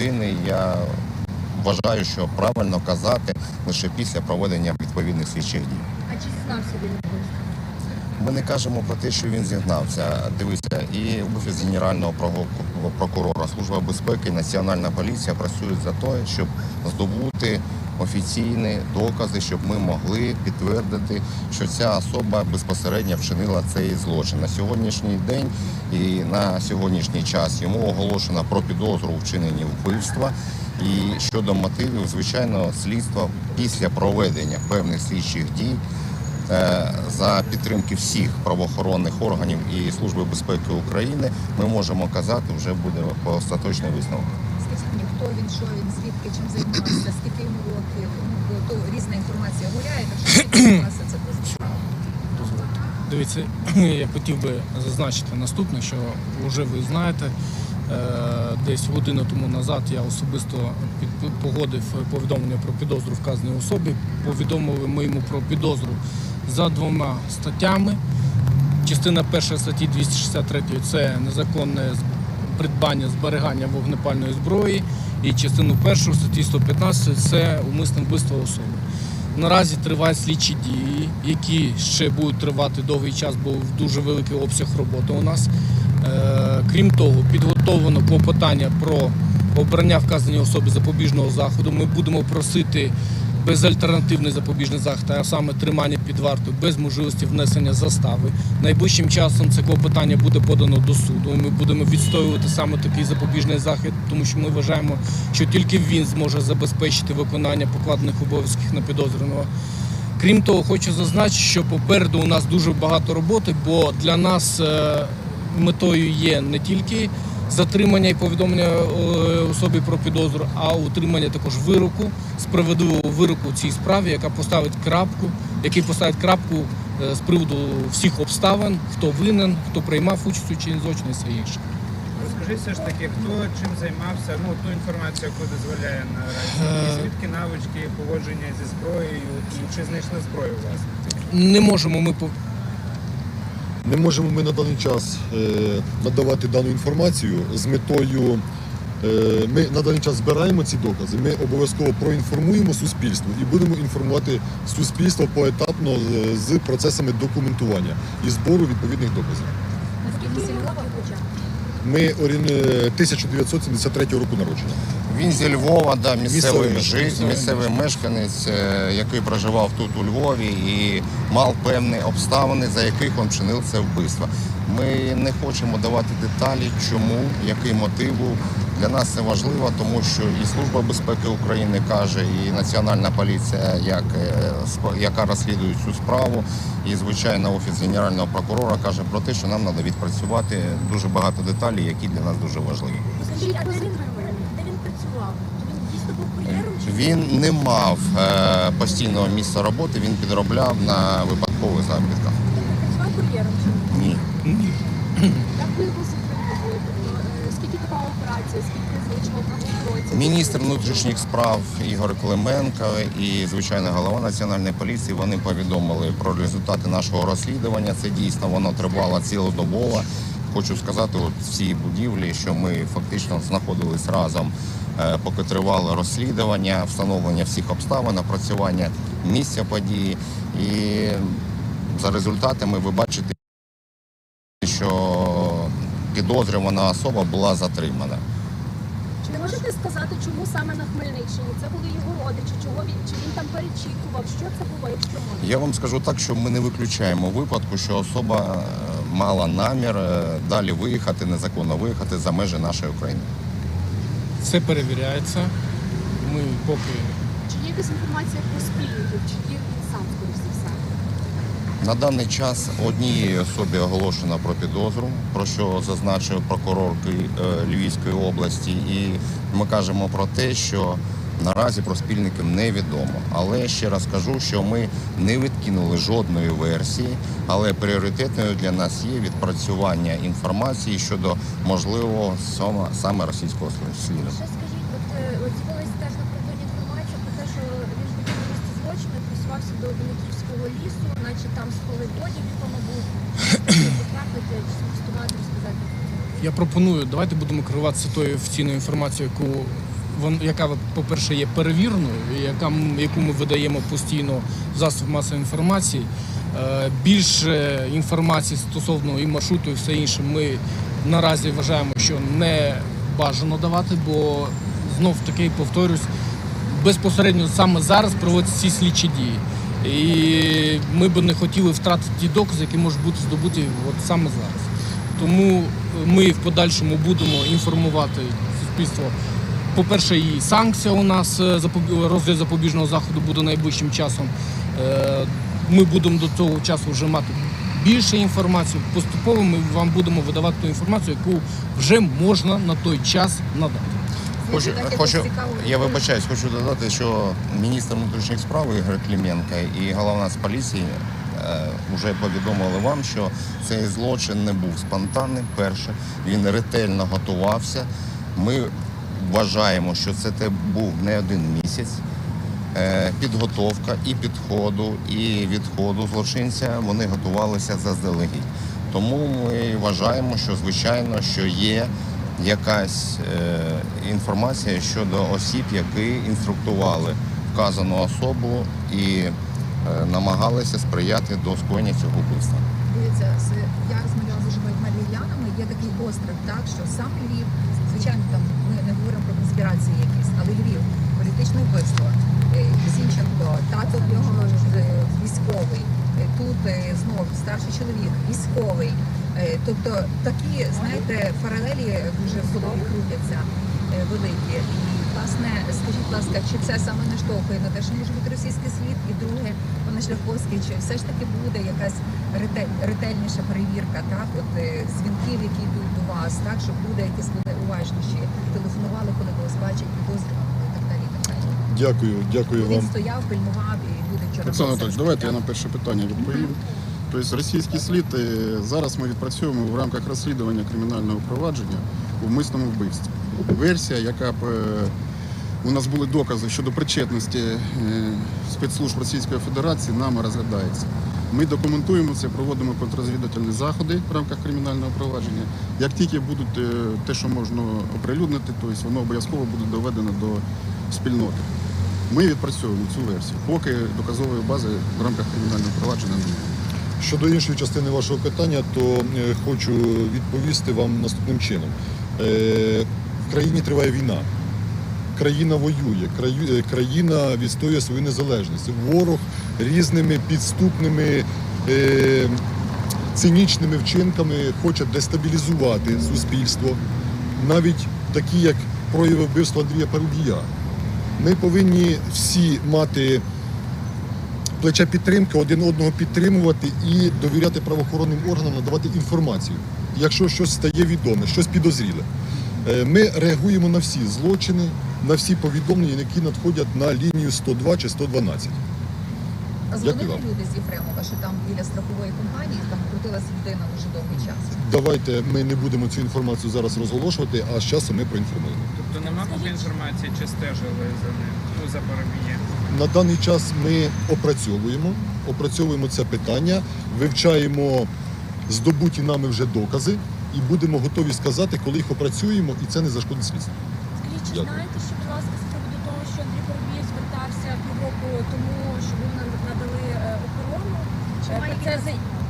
людини я вважаю, що правильно казати лише після проведення відповідних слідчих дій. А чи зізнався він? Ми не кажемо про те, що він зігнався. Дивися, і офіс генерального прокурора, служба безпеки, національна поліція працюють за те, щоб здобути офіційні докази, щоб ми могли підтвердити, що ця особа безпосередньо вчинила цей злочин. На сьогоднішній день і на сьогоднішній час йому оголошено про підозру у вчиненні вбивства. І щодо мотивів, звичайно, слідство після проведення певних слідчих дій Е, за підтримки всіх правоохоронних органів і Служби безпеки України ми можемо казати, вже буде по остаточний висновок. Хто він, що він, звідки, чим займався, скільки йому років? Ну, бо то різна інформація гуляє, так що це без справи. Дивіться, я хотів би зазначити наступне, що вже ви знаєте, е, десь годину тому назад я особисто погодив повідомлення про підозру вказаній особі. Повідомили ми йому про підозру за двома статтями. Частина перша статті 263 це незаконне придбання зберігання вогнепальної зброї. І частину першу статті 115 це умисне вбивство особи. Наразі тривають слідчі дії, які ще будуть тривати довгий час, бо дуже великий обсяг роботи у нас. Е, крім того, підготовлено клопотання про обрання вказаної особи запобіжного заходу. Ми будемо просити безальтернативний запобіжний захід, а саме тримання під вартою без можливості внесення застави. Найближчим часом це клопотання буде подано до суду. Ми будемо відстоювати саме такий запобіжний захід, тому що ми вважаємо, що тільки він зможе забезпечити виконання покладених обов'язків на підозрюваного. Крім того, хочу зазначити, що попереду у нас дуже багато роботи, бо для нас е, метою є не тільки затримання і повідомлення е, особі про підозру, а утримання також вироку, справедливого вироку в цій справі, яка поставить крапку, який поставить крапку е, з приводу всіх обставин, хто винен, хто приймав участь у чині злочину все інше. Розкажи все ж таки, хто чим займався, ну ту інформацію, яку дозволяє наразі. І звідки навички поводження зі зброєю, і чи знайшли зброю власне? Не можемо ми пов- Не можемо ми на даний час е, надавати дану інформацію з метою. е, Ми на даний час збираємо ці докази. Ми обов'язково проінформуємо суспільство і будемо інформувати суспільство поетапно з- з процесами документування і збору відповідних доказів. Наскільки років? Ми е, 1973 року народження. Він зі Львова, да, місцевий, Місцевий жи- місцевий мешканець, е, який проживав тут у Львові і мав певні обставини, за яких він вчинив це вбивство. Ми не хочемо давати деталі, чому, який мотив був. Для нас це важливо, тому що і Служба безпеки України каже, і Національна поліція, як, е, сп- яка розслідує цю справу, і звичайно офіс генерального прокурора каже про те, що нам треба відпрацювати дуже багато деталей, які для нас дуже важливі. Скажіть, а де він, де він працював? Він дійсно був кур'єром? Він не мав е, постійного місця роботи, він підробляв на випадкових заробітках. він працював кур'єром? чи ні? Ні. Як ви його затримали? Тобто, е, Скільки тривала операція, скільки залишило правоохоронців? Міністр внутрішніх справ Ігор Клименко і звичайно голова національної поліції вони повідомили про результати нашого розслідування. Це дійсно воно тривало цілодобово. Хочу сказати, от в цій будівлі, що ми фактично знаходились разом, поки тривало розслідування, встановлення всіх обставин, опрацювання місця події. І за результатами ви бачите, що підозрювана особа була затримана. Чи не можете сказати, чому саме на Хмельниччині? Це були його родичі, чого він, чи він там перечікував? Що це було, якщо можна? Я вам скажу так, що ми не виключаємо випадку, що особа е, мала намір е, далі виїхати, незаконно виїхати за межі нашої України. Це перевіряється. Ми поки Чи є якась інформація про спільників? Чи є він сам, скоріш все? На даний час одній особі оголошено про підозру, про що зазначив прокурор Ки- е, Львівської області, і ми кажемо про те, що наразі про спільників невідомо. Але ще раз кажу, що ми не відкинули жодної версії, але пріоритетною для нас є відпрацювання інформації щодо можливого саме- саме російського сліду. Ще скажіть, от, е, з'явилася теж на інформація про те, що він місці злочину, до Дмитрівського лісу, наче там спали воді, якому був потрапити, чи розказати. Я пропоную, давайте будемо керуватися тою офіційною інформацією, яку яка, по-перше, є перевірною, яка, яку ми видаємо постійно в засоб масової інформації. Е, Більше інформації стосовно і маршруту, і все інше, ми наразі вважаємо, що не бажано давати, бо знов таки повторюсь, безпосередньо саме зараз проводяться ці слідчі дії. І ми б не хотіли втратити ті докази, які можуть бути здобуті от саме зараз. Тому ми в подальшому будемо інформувати суспільство. По-перше, і санкція у нас е, розгляд запобіжного заходу буде найближчим часом. Е, Ми будемо до цього часу вже мати більше інформації. Поступово ми вам будемо видавати ту інформацію, яку вже можна на той час надати. Хочу, хочу, я вибачаюсь, хочу додати, що міністр внутрішніх справ Ігор Клименко і головна з поліції е, вже повідомили вам, що цей злочин не був спонтанним. Перше, він ретельно готувався. Ми вважаємо, що це був не один місяць. Е, Підготовка і підходу, і відходу злочинця вони готувалися заздалегідь. Тому ми вважаємо, що звичайно, що є якась е, інформація щодо осіб, які інструктували вказану особу і намагалися сприяти до скоєння цього вбивства. Дивіться, з- я розмовляла з багатьма львів'янами. Є такий остров, так що сам Львів, звичайно, там ми не говоримо про конспірації якісь, але Львів, політичне вбивство. Е, Зінченко, тато в нього е, військовий. Е, Тут е, знов старший чоловік, військовий. Е, Тобто такі, знаєте, паралелі дуже в голові крутяться е, великі. І власне, скажіть, будь ласка, чи це саме наштовхує на те, що може бути російський слід? І друге, пане Шляховський, чи все ж таки буде якась ретель, ретельніша перевірка, так, от е, дзвінків, які йдуть до вас, так, щоб люди якісь були уважніші, телефонували, коли когось бачать, підозрюваного і так далі. і так далі. Дякую, дякую Він вам. стояв, пильнував і люди вчора. Були Анатольович, давайте я на перше питання відповім. Тобто російський слід е, зараз ми відпрацьовуємо в рамках розслідування кримінального провадження у мисному вбивстві. Версія, яка б е, у нас були докази щодо причетності е, спецслужб Російської Федерації, нами розглядається. Ми документуємо це, проводимо контррозвідувальні заходи в рамках кримінального провадження. Як тільки будуть е, те, що можна оприлюднити, тобто воно обов'язково буде доведено до спільноти. Ми відпрацьовуємо цю версію, поки доказової бази в рамках кримінального провадження немає. Щодо іншої частини вашого питання, то хочу відповісти вам наступним чином. Е, В країні триває війна. Країна воює, е, країна відстоює свою незалежність. Ворог різними підступними е, цинічними вчинками хоче дестабілізувати суспільство, навіть такі, як прояви вбивства Андрія Парубія. Ми повинні всі мати плече підтримки, один одного підтримувати і довіряти правоохоронним органам, надавати інформацію. Якщо щось стає відоме, щось підозріле. Е, Ми реагуємо на всі злочини, на всі повідомлення, які надходять на лінію 102 чи 112. А Дякую дзвонили вам. люди з Єфремова, що там біля страхової компанії там крутилась людина дуже довгий час. Давайте ми не будемо цю інформацію зараз розголошувати, а з часом ми проінформуємо. Тобто нема поки інформації, чи стежили за ним, ну за Парубієм. На даний час ми опрацьовуємо, опрацьовуємо це питання, вивчаємо здобуті нами вже докази і будемо готові сказати, коли їх опрацюємо, і це не зашкодить слідству. Скажіть, чи Дякую. знаєте, що, будь ласка, з приводу того, що Андрій Парубій звертався півроку тому, що ви нам надали е, охорону? Е, Про це,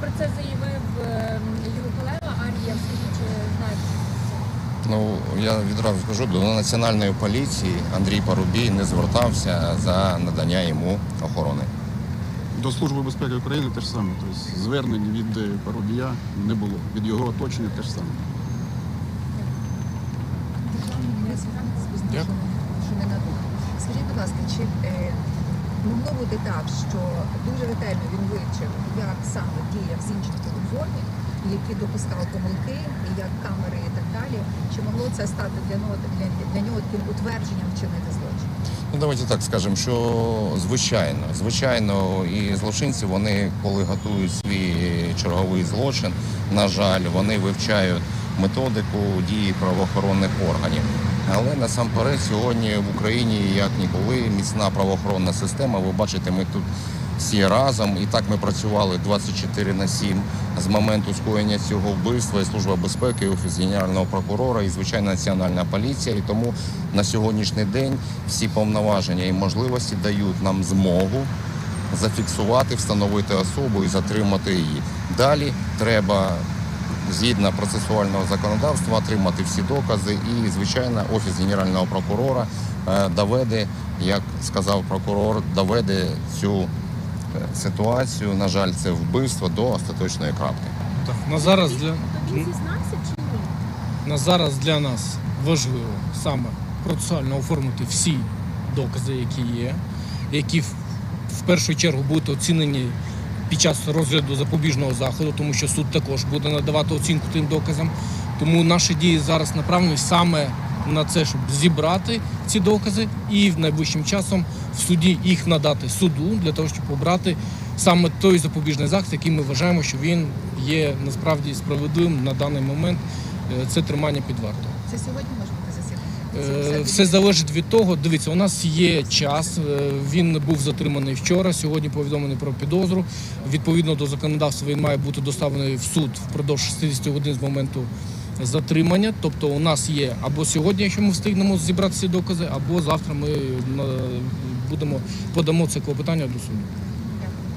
про це заявив е, його колега Ар'єв. Скажіть, чи знаєте. Ну я відразу скажу, до національної поліції Андрій Парубій не звертався за надання йому охорони. До Служби безпеки України те ж саме. Тобто звернень від е, Парубія не було, від його оточення те ж саме. Що не надумав. Скажіть, будь ласка, чи е, могло бути так, що дуже ретельно він вивчив, як саме діяв Зінченко у формі, які допускав помилки, як камери і так далі. Чи могло це стати для нього для, для нього таким утвердженням вчинити злочин? Ну, давайте так скажемо, що звичайно, звичайно, і злочинці, вони, коли готують свій черговий злочин, на жаль, вони вивчають методику дії правоохоронних органів. Але насамперед сьогодні в Україні як ніколи міцна правоохоронна система. Ви бачите, ми тут всі разом. І так ми працювали 24 на 7 з моменту скоєння цього вбивства і Служба безпеки, і Офіс Генерального прокурора, і звичайно Національна поліція. І тому на сьогоднішній день всі повноваження і можливості дають нам змогу зафіксувати, встановити особу і затримати її. Далі треба згідно процесуального законодавства отримати всі докази. І, звичайно, офіс генерального прокурора е, доведе, як сказав прокурор, доведе цю е, ситуацію. На жаль, це вбивство до остаточної крапки. Так, на зараз для на зараз для нас важливо саме процесуально оформити всі докази, які є, які в, в першу чергу будуть оцінені під час розгляду запобіжного заходу, тому що суд також буде надавати оцінку тим доказам. Тому наші дії зараз направлені саме на це, щоб зібрати ці докази і в найближчим часом в суді їх надати суду для того, щоб обрати саме той запобіжний захід, який ми вважаємо, що він є насправді справедливим на даний момент. Е, Це тримання під вартою. Це сьогодні? Е, Все залежить від того. Дивіться, у нас є час. е, Він був затриманий вчора. Сьогодні повідомлений про підозру. Відповідно до законодавства він має бути доставлений в суд впродовж 60 годин з моменту затримання. Тобто, у нас є або сьогодні, якщо ми встигнемо зібрати ці докази, або завтра ми е, будемо подамо це клопотання до суду.